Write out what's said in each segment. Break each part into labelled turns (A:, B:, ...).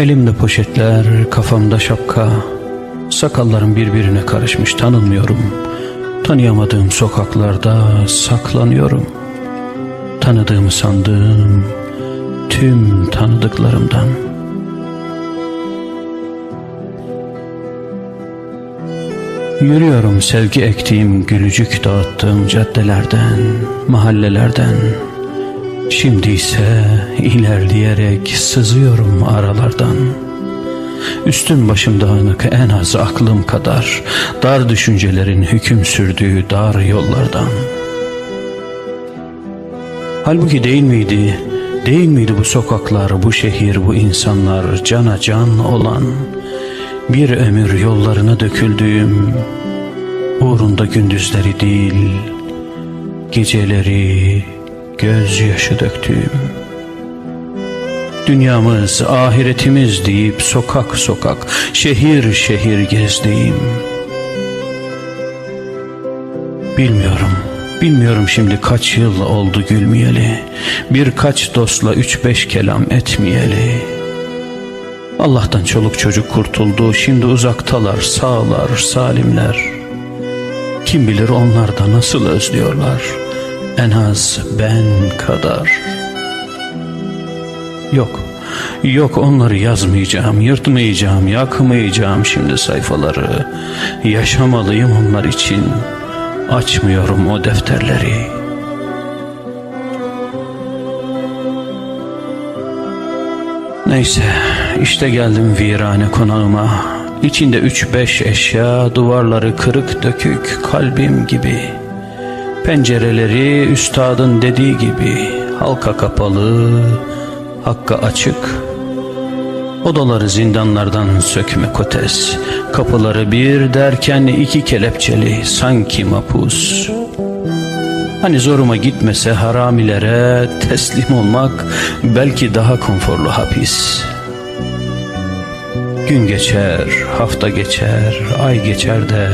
A: Elimde poşetler, kafamda şapka. Sakallarım birbirine karışmış tanınmıyorum. Tanıyamadığım sokaklarda saklanıyorum. Tanıdığımı sandığım tüm tanıdıklarımdan. Yürüyorum sevgi ektiğim gülücük dağıttığım caddelerden, mahallelerden. Şimdi ise ilerleyerek sızıyorum aralardan. Üstüm başım dağınık en az aklım kadar, dar düşüncelerin hüküm sürdüğü dar yollardan. Halbuki değil miydi, değil miydi bu sokaklar, bu şehir, bu insanlar cana can olan, bir ömür yollarına döküldüğüm, uğrunda gündüzleri değil, geceleri gözyaşı döktüğüm. Dünyamız, ahiretimiz deyip sokak sokak, şehir şehir gezdiğim. Bilmiyorum, bilmiyorum şimdi kaç yıl oldu gülmeyeli, birkaç dostla üç beş kelam etmeyeli. Allah'tan çoluk çocuk kurtuldu, şimdi uzaktalar, sağlar, salimler. Kim bilir onlar da nasıl özlüyorlar, en az ben kadar. Yok, yok onları yazmayacağım, yırtmayacağım, yakmayacağım şimdi sayfaları. Yaşamalıyım onlar için, açmıyorum o defterleri. Neyse, işte geldim virane konağıma. İçinde üç beş eşya, duvarları kırık dökük kalbim gibi. Pencereleri üstadın dediği gibi halka kapalı, hakka açık. Odaları zindanlardan sökme kotes, kapıları bir derken iki kelepçeli sanki mapus. Hani zoruma gitmese haramilere teslim olmak belki daha konforlu hapis. Gün geçer, hafta geçer, ay geçer de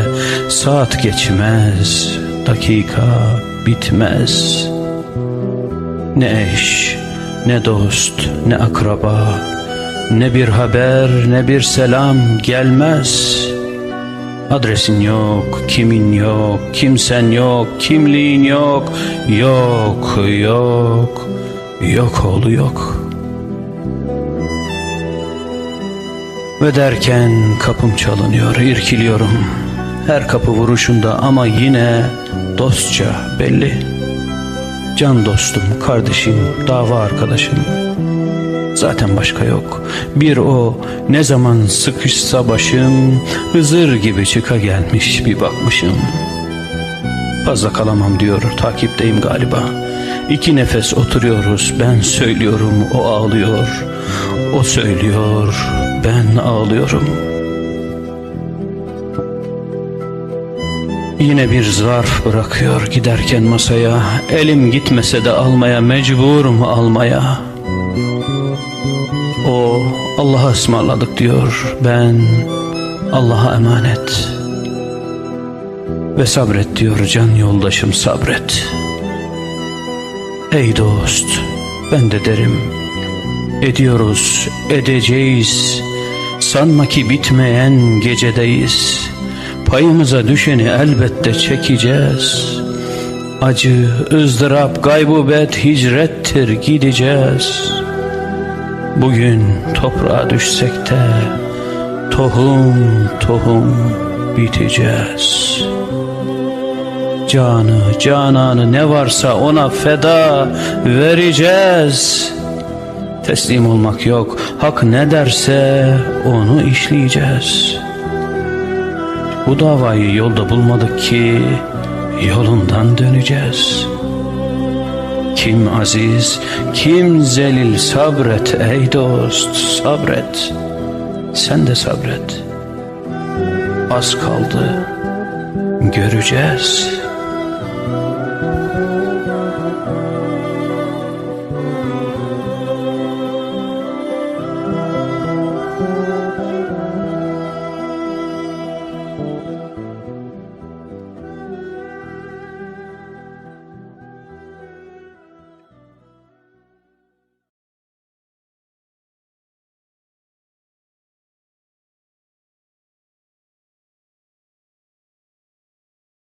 A: saat geçmez, dakika bitmez. Ne eş, ne dost, ne akraba, ne bir haber, ne bir selam gelmez. Adresin yok, kimin yok, kimsen yok, kimliğin yok, yok, yok, yok oğlu yok. Ve derken kapım çalınıyor, irkiliyorum. Her kapı vuruşunda ama yine dostça belli. Can dostum, kardeşim, dava arkadaşım. Zaten başka yok. Bir o ne zaman sıkışsa başım Hızır gibi çıka gelmiş bir bakmışım. Fazla kalamam diyor takipteyim galiba. İki nefes oturuyoruz ben söylüyorum o ağlıyor. O söylüyor ben ağlıyorum. Yine bir zarf bırakıyor giderken masaya. Elim gitmese de almaya mecburum almaya. O Allah'a ısmarladık diyor. Ben Allah'a emanet. Ve sabret diyor can yoldaşım sabret. Ey dost ben de derim Ediyoruz edeceğiz. Sanma ki bitmeyen gecedeyiz Payımıza düşeni elbette çekeceğiz. Acı, ızdırap, gaybubet, hicrettir gideceğiz. Bugün toprağa düşsek de tohum tohum biteceğiz. Canı, cananı ne varsa ona feda vereceğiz. Teslim olmak yok, hak ne derse onu işleyeceğiz.'' Bu davayı yolda bulmadık ki yolundan döneceğiz. Kim aziz, kim zelil sabret ey dost sabret. Sen de sabret. Az kaldı göreceğiz.''